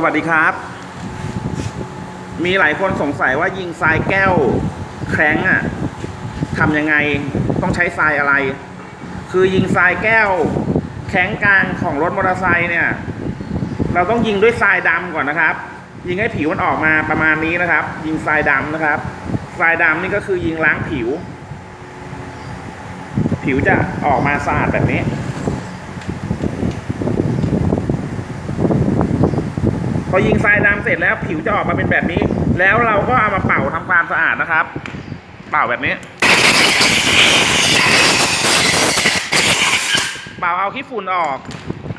สวัสดีครับ มีหลายคนสงสัยว่ายิงทรายแก้วแคร้งอะทำยังไงต้องใช้ทรายอะไร คือยิงทรายแก้ว แข้งกลางของรถมอเตอร์ไซค์เนี่ย เราต้องยิงด้วยทรายดำก่อนนะครับ ยิงให้ผิวมันออกมาประมาณนี้นะครับ ยิงทรายดำนะครับทรายดำนี่ก็คือยิงล้างผิว ผิวจะออกมาสะอาดแบบนี้ พอยิงทรายดำเสร็จแล้วผิวจะออกมาเป็นแบบนี้ แล้วเราก็เอามาเป่าทำความสะอาดนะครับ เป่าแบบนี้ เป่าเอาขี้ฝุ่นออก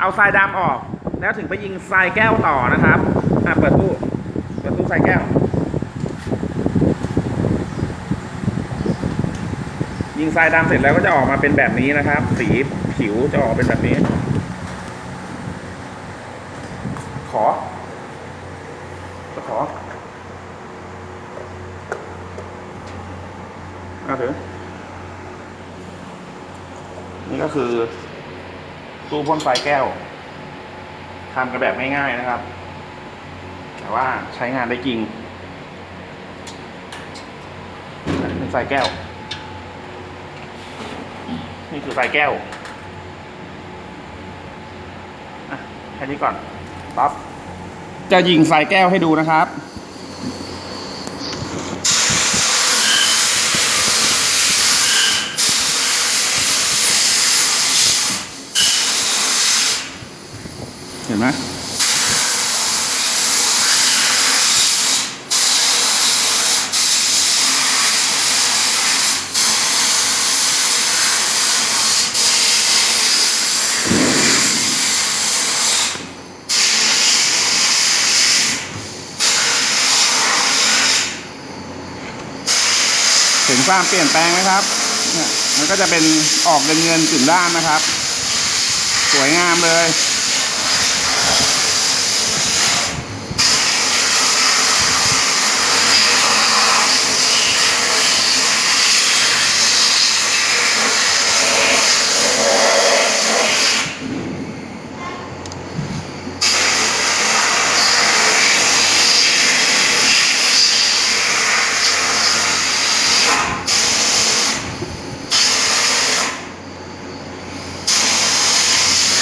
เอาทรายดำออก แล้วถึงไปยิงทรายแก้วต่อนะครับอะเปิดตู้เปิดตู้ทรายแก้ว ยิงทรายดำเสร็จแล้วก็จะออกมาเป็นแบบนี้นะครับ สีผิวจะออกเป็นแบบนี้ ขอ จะขอเอาถือนี่ก็คือ ตู้พ่นไฟแก้วทำกันแบบง่ายๆนะครับ แต่ว่าใช้งานได้จริงนี่ไฟแก้ว นี่คือไฟแก้ว อะ แค่นี้ก่อนปั๊บ จะยิงใส่แก้วให้ดูนะครับ เห็นไหม เห็นความเปลี่ยนแปลงไหมครับเนี่ยมันก็จะเป็นออกเงินเงินๆกึ่งด้านนะครับ สวยงามเลย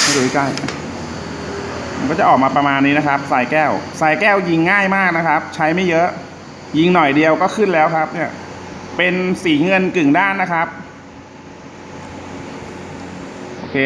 ให้ดูใกล้มันก็จะออกมาประมาณนี้นะครับสายแก้วสายแก้วยิงง่ายมากนะครับ ใช้ไม่เยอะ ยิงหน่อยเดียวก็ขึ้นแล้วครับ เนี่ย เป็นสีเงินกึ่งด้านนะครับ โอเค